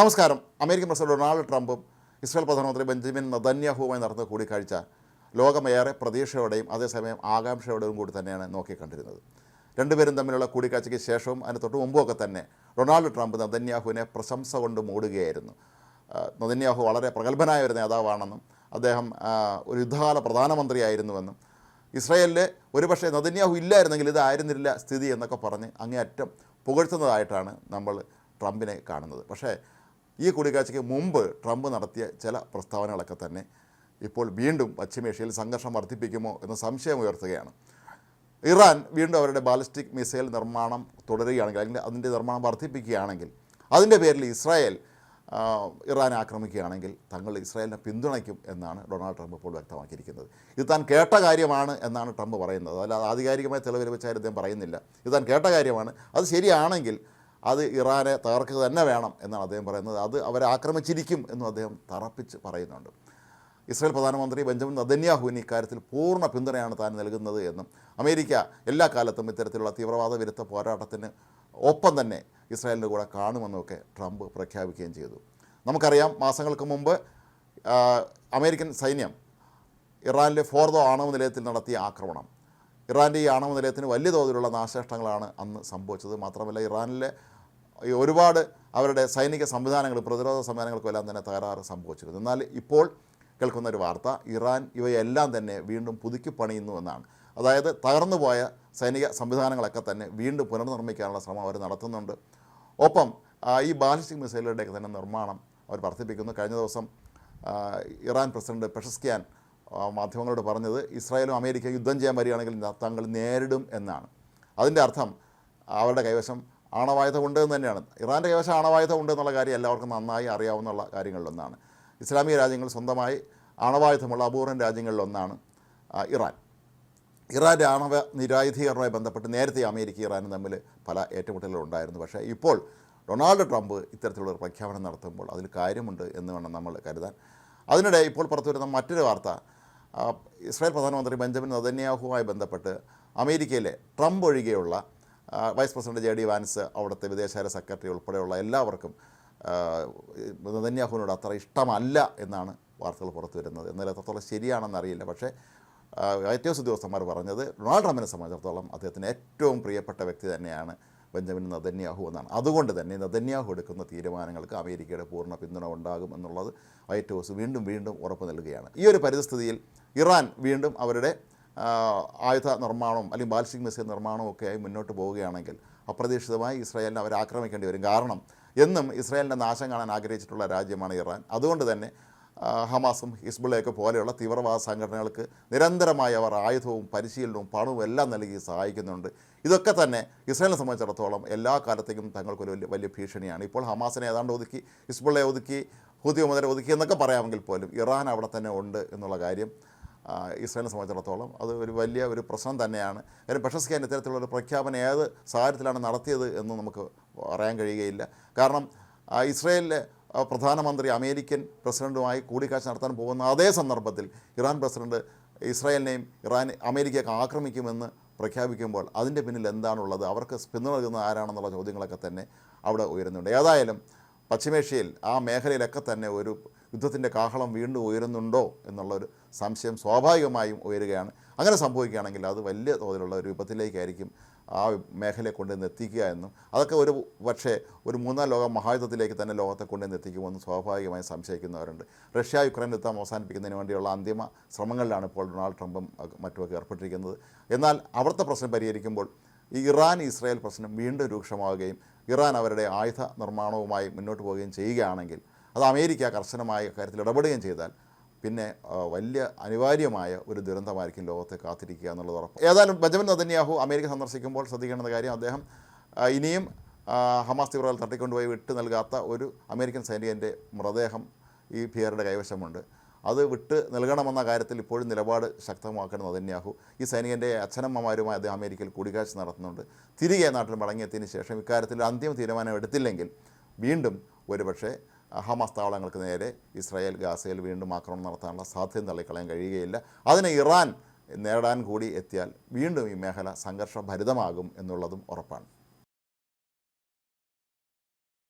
നമസ്കാരം. American president Donald ട്രംപും Israel പ്രധാനമന്ത്രി ബെഞ്ചമിൻ നദന്യാഹുവുമായി നടന്ന കൂടിക്കാഴ്ച ലോകമേറെ പ്രതീക്ഷയോടെയും അതേസമയം ആകാംക്ഷയോടെയും കൂടി തന്നെയാണ് നോക്കിക്കണ്ടിരുന്നത്. രണ്ടുപേരും തമ്മിലുള്ള കൂടിക്കാഴ്ചയ്ക്ക് ശേഷവും അതിന് തൊട്ട് മുമ്പൊക്കെ തന്നെ ഡൊണാൾഡ് ട്രംപ് നദന്യാഹുവിനെ പ്രശംസ കൊണ്ട് മൂടുകയായിരുന്നു. നദന്യാഹു വളരെ പ്രഗത്ഭനായ ഒരു നേതാവാണെന്നും അദ്ദേഹം ഒരു യുദ്ധകാല പ്രധാനമന്ത്രിയായിരുന്നുവെന്നും ഇസ്രായേലിൽ ഒരുപക്ഷെ നദന്യാഹു ഇല്ലായിരുന്നെങ്കിൽ ഇതായിരുന്നില്ല സ്ഥിതി എന്നൊക്കെ പറഞ്ഞ് അങ്ങേയറ്റം പുകഴ്ത്തുന്നതായിട്ടാണ് നമ്മൾ ട്രംപിനെ കാണുന്നത്. പക്ഷേ ഈ കൂടിക്കാഴ്ചയ്ക്ക് മുമ്പ് ട്രംപ് നടത്തിയ ചില പ്രസ്താവനകളൊക്കെ തന്നെ ഇപ്പോൾ വീണ്ടും പശ്ചിമേഷ്യയിൽ സംഘർഷം വർദ്ധിപ്പിക്കുമോ എന്ന സംശയം ഉയർത്തുകയാണ്. ഇറാൻ വീണ്ടും അവരുടെ ബാലിസ്റ്റിക് മിസൈൽ നിർമ്മാണം തുടരുകയാണെങ്കിൽ അല്ലെങ്കിൽ അതിന്റെ നിർമ്മാണം വർദ്ധിപ്പിക്കുകയാണെങ്കിൽ അതിന്റെ പേരിൽ ഇസ്രായേൽ ഇറാൻ ആക്രമിക്കുകയാണെങ്കിൽ തങ്ങൾ ഇസ്രായേലിനെ പിന്തുണയ്ക്കും എന്നാണ് ഡൊണാൾഡ് ട്രംപ് ഇപ്പോൾ വ്യക്തമാക്കിയിരിക്കുന്നത്. ഇത് താൻ കേട്ട കാര്യമാണ് എന്നാണ് ട്രംപ് പറയുന്നത്. അല്ലാതെ ആധികാരികമായ തെളിവ് വെച്ചാൽ അദ്ദേഹം പറയുന്നില്ല. ഇത് താൻ കേട്ട കാര്യമാണ്. അത് ശരിയാണെങ്കിൽ അത് ഇറാനെ തകർക്കുക തന്നെ വേണം എന്നാണ് അദ്ദേഹം പറയുന്നത്. അത് അവരെ ആക്രമിച്ചിരിക്കും എന്നും അദ്ദേഹം തറപ്പിച്ച് പറയുന്നുണ്ട്. ഇസ്രായേൽ പ്രധാനമന്ത്രി ബെഞ്ചമിൻ നദന്യാഹുവിന് ഇക്കാര്യത്തിൽ പൂർണ പിന്തുണയാണ് താൻ നൽകുന്നത് എന്നും അമേരിക്ക എല്ലാ കാലത്തും ഇത്തരത്തിലുള്ള തീവ്രവാദ വിരുദ്ധ പോരാട്ടത്തിന് ഒപ്പം തന്നെ ഇസ്രായേലിന്റെ കൂടെ കാണുമെന്നൊക്കെ ട്രംപ് പ്രഖ്യാപിക്കുകയും ചെയ്തു. നമുക്കറിയാം മാസങ്ങൾക്ക് മുമ്പ് അമേരിക്കൻ സൈന്യം ഇറാനിലെ ഫോർദോ ആണവ നിലയത്തിൽ നടത്തിയ ആക്രമണം. ഇറാന്റെ ഈ ആണവ നിലയത്തിന് വലിയ തോതിലുള്ള നാശനഷ്ടങ്ങളാണ് അന്ന് സംഭവിച്ചത്. മാത്രമല്ല ഇറാനിലെ ഒരുപാട് അവരുടെ സൈനിക സംവിധാനങ്ങൾ പ്രതിരോധ സംവിധാനങ്ങൾക്കും എല്ലാം തന്നെ തകരാറ് സംഭവിച്ചിരുന്നു. എന്നാൽ ഇപ്പോൾ കേൾക്കുന്ന ഒരു വാർത്ത ഇറാൻ ഇവയെല്ലാം തന്നെ വീണ്ടും പുതുക്കി പണിയുന്നു എന്നാണ്. അതായത് തകർന്നുപോയ സൈനിക സംവിധാനങ്ങളൊക്കെ തന്നെ വീണ്ടും പുനർനിർമ്മിക്കാനുള്ള ശ്രമം അവർ നടത്തുന്നുണ്ട്. ഒപ്പം ഈ ബാലിസ്റ്റിക് മിസൈലുകളുടെയൊക്കെ തന്നെ നിർമ്മാണം അവർ വർദ്ധിപ്പിക്കുന്നു. കഴിഞ്ഞ ദിവസം ഇറാൻ പ്രസിഡന്റ് പെഷസ്കിയാൻ മാധ്യമങ്ങളോട് പറഞ്ഞത് ഇസ്രായേലും അമേരിക്ക യുദ്ധം ചെയ്യാൻ വരികയാണെങ്കിൽ തങ്ങൾ നേരിടും എന്നാണ്. അതിന്റെ അർത്ഥം അവരുടെ കൈവശം ആണവായുധം ഉണ്ട് എന്ന് തന്നെയാണ്. ഇറാന്റെ കൈവശം ആണവായുധം ഉണ്ട് എന്നുള്ള കാര്യം എല്ലാവർക്കും നന്നായി അറിയാവുന്ന കാര്യങ്ങളിലൊന്നാണ്. ഇസ്ലാമിക രാജ്യങ്ങൾ സ്വന്തമായി ആണവായുധമുള്ള അപൂർവ രാജ്യങ്ങളിലൊന്നാണ് ഇറാൻ. ഇറാന്റെ ആണവ നിരായുധീകരണവുമായി ബന്ധപ്പെട്ട് നേരത്തെ അമേരിക്ക ഇറാനും തമ്മിൽ പല ഏറ്റുമുട്ടലുകളുണ്ടായിരുന്നു പക്ഷേ ഇപ്പോൾ ഡൊണാൾഡ് ട്രംപ് ഇത്തരത്തിലുള്ള പ്രഖ്യാപനം നടത്തുമ്പോൾ അതിൽ കാര്യമുണ്ട് എന്ന് വേണം നമ്മൾ കരുതാൻ. അതിനിടെ ഇപ്പോൾ പുറത്തു വരുന്ന മറ്റൊരു വാർത്ത ഇസ്രായേൽ പ്രധാനമന്ത്രി ബെഞ്ചമിൻ നദന്യാഹുവുമായി ബന്ധപ്പെട്ട് അമേരിക്കയിലെ ട്രംപ് ഒഴികെയുള്ള vice president J D Vance അവിടുത്തെ വിദേശകാര്യ സെക്രട്ടറി ഉൾപ്പെടെയുള്ള എല്ലാവർക്കും നദന്യാഹുവിനോട് അത്ര ഇഷ്ടമല്ല എന്നാണ് വാർത്തകൾ പുറത്തു വരുന്നത്. എന്നാൽ എത്രത്തോളം ശരിയാണെന്ന് അറിയില്ല. പക്ഷേ വൈറ്റ് ഹൗസ് ഉദ്യോഗസ്ഥന്മാർ പറഞ്ഞത് ഡൊണാൾഡ് ട്രംപിനെ സംബന്ധിച്ചിടത്തോളം അദ്ദേഹത്തിന് ഏറ്റവും പ്രിയപ്പെട്ട വ്യക്തി തന്നെയാണ് ബെഞ്ചമിൻ നദന്യാഹു എന്നാണ്. അതുകൊണ്ട് തന്നെ നദന്യാഹു എടുക്കുന്ന തീരുമാനങ്ങൾക്ക് അമേരിക്കയുടെ പൂർണ പിന്തുണ ഉണ്ടാകും എന്നുള്ളത് വൈറ്റ് ഹൗസ് വീണ്ടും വീണ്ടും ഉറപ്പ് നൽകുകയാണ്. ഈ ഒരു പരിസ്ഥിതിയിൽ ഇറാൻ വീണ്ടും അവരുടെ ആയുധ നിർമ്മാണവും അല്ലെങ്കിൽ ബാലിസ്റ്റിക് മിസൈൽ നിർമ്മാണവും ഒക്കെയായി മുന്നോട്ട് പോവുകയാണെങ്കിൽ അപ്രതീക്ഷിതമായി ഇസ്രായേലിനെ അവർ ആക്രമിക്കേണ്ടി വരും. കാരണം എന്നും ഇസ്രായേലിന്റെ നാശം കാണാൻ ആഗ്രഹിച്ചിട്ടുള്ള രാജ്യമാണ് ഇറാൻ. അതുകൊണ്ട് തന്നെ ഹമാസും ഹിസ്ബുള്ളയൊക്കെ പോലെയുള്ള തീവ്രവാദ സംഘടനകൾക്ക് നിരന്തരമായി അവർ ആയുധവും പരിശീലനവും പണവും എല്ലാം നൽകി സഹായിക്കുന്നുണ്ട്. ഇതൊക്കെ തന്നെ ഇസ്രായേലിനെ സംബന്ധിച്ചിടത്തോളം എല്ലാ കാലത്തേക്കും തങ്ങൾക്കൊരു വലിയ വലിയ ഭീഷണിയാണ്. ഇപ്പോൾ ഹമാസിനെ ഏതാണ്ട് ഒതുക്കി ഹിസ്ബുള്ളയെ ഒതുക്കി ഹുദി മുതലെ ഒതുക്കി എന്നൊക്കെ പറയാമെങ്കിൽ പോലും ഇറാൻ അവിടെ തന്നെ ഉണ്ട് എന്നുള്ള കാര്യം ഇസ്രായേലിനെ സംബന്ധിച്ചിടത്തോളം അത് ഒരു വലിയ ഒരു പ്രശ്നം തന്നെയാണ്. കാര്യം സ്കാൻ ഇത്തരത്തിലുള്ള ഒരു പ്രഖ്യാപനം ഏത് സാഹചര്യത്തിലാണ് നടത്തിയത് എന്ന് നമുക്ക് പറയാൻ കഴിയുകയില്ല. കാരണം ഇസ്രായേലിലെ പ്രധാനമന്ത്രി അമേരിക്കൻ പ്രസിഡന്റുമായി കൂടിക്കാഴ്ച നടത്താൻ പോകുന്ന അതേ സന്ദർഭത്തിൽ ഇറാൻ പ്രസിഡന്റ് ഇസ്രായേലിനെയും ഇറാൻ അമേരിക്കയൊക്കെ ആക്രമിക്കുമെന്ന് പ്രഖ്യാപിക്കുമ്പോൾ അതിന്റെ പിന്നിൽ എന്താണുള്ളത്? അവർക്ക് പിന്തുണ നൽകുന്ന ആരാണെന്നുള്ള ചോദ്യങ്ങളൊക്കെ തന്നെ അവിടെ ഉയരുന്നുണ്ട്. ഏതായാലും പശ്ചിമേഷ്യയിൽ ആ മേഖലയിലൊക്കെ തന്നെ ഒരു യുദ്ധത്തിന്റെ കാഹളം വീണ്ടും ഉയരുന്നുണ്ടോ എന്നുള്ളൊരു സംശയം സ്വാഭാവികമായും ഉയരുകയാണ്. അങ്ങനെ സംഭവിക്കുകയാണെങ്കിൽ അത് വലിയ തോതിലുള്ള ഒരു വിപത്തിലേക്കായിരിക്കും ആ മേഖലയെ കൊണ്ടുവന്ന് എത്തിക്കുക എന്നും അതൊക്കെ ഒരു പക്ഷേ ഒരു മൂന്നാം ലോക മഹായുദ്ധത്തിലേക്ക് തന്നെ ലോകത്തെ കൊണ്ടുവന്ന് എത്തിക്കുമെന്ന് സ്വാഭാവികമായി സംശയിക്കുന്നവരുണ്ട്. റഷ്യ യുക്രൈൻ യുദ്ധം അവസാനിപ്പിക്കുന്നതിന് വേണ്ടിയുള്ള അന്തിമ ശ്രമങ്ങളിലാണ് ഇപ്പോൾ ഡൊണാൾഡ് ട്രംപും മറ്റുമൊക്കെ ഏർപ്പെട്ടിരിക്കുന്നത്. എന്നാൽ അവിടുത്തെ പ്രശ്നം പരിഹരിക്കുമ്പോൾ ഈ ഇറാൻ ഇസ്രായേൽ പ്രശ്നം വീണ്ടും രൂക്ഷമാവുകയും ഇറാൻ അവരുടെ ആയുധ നിർമ്മാണവുമായി മുന്നോട്ട് പോവുകയും ചെയ്യുകയാണെങ്കിൽ അത് അമേരിക്ക കർശനമായ കാര്യത്തിൽ ഇടപെടുകയും ചെയ്താൽ പിന്നെ വലിയ അനിവാര്യമായ ഒരു ദുരന്തമായിരിക്കും ലോകത്തെ കാത്തിരിക്കുക എന്നുള്ളത് ഉറപ്പ്. ഏതായാലും ബെഞ്ചമിൻ നദന്യാഹു അമേരിക്ക സന്ദർശിക്കുമ്പോൾ ശ്രദ്ധിക്കേണ്ട കാര്യം അദ്ദേഹം ഇനിയും ഹമാസ് തീവ്രവാദം തട്ടിക്കൊണ്ടുപോയി വിട്ടു നൽകാത്ത ഒരു അമേരിക്കൻ സൈനികന്റെ മൃതദേഹം ഈ ഭീകരരുടെ കൈവശമുണ്ട്. അത് വിട്ട് നൽകണമെന്ന കാര്യത്തിൽ ഇപ്പോഴും നിലപാട് ശക്തമാക്കണം നദന്യാഹു ഈ സൈനികന്റെ അച്ഛനമ്മമാരുമായി അദ്ദേഹം അമേരിക്കയിൽ കൂടിക്കാഴ്ച നടത്തുന്നുണ്ട്. തിരികെ നാട്ടിൽ മടങ്ങിയതിന് ശേഷം ഇക്കാര്യത്തിൽ അന്തിമ തീരുമാനം എടുത്തില്ലെങ്കിൽ വീണ്ടും ഒരുപക്ഷേ ഹമാസ് താവളങ്ങൾക്ക് നേരെ ഇസ്രായേൽ ഗാസയിൽ വീണ്ടും ആക്രമണം നടത്താനുള്ള സാധ്യത തള്ളിക്കളയാൻ കഴിയുകയില്ല. അതിന് ഇറാൻ നേടാൻ കൂടി എത്തിയാൽ വീണ്ടും ഈ മേഖല സംഘർഷഭരിതമാകും എന്നുള്ളതും ഉറപ്പാണ്.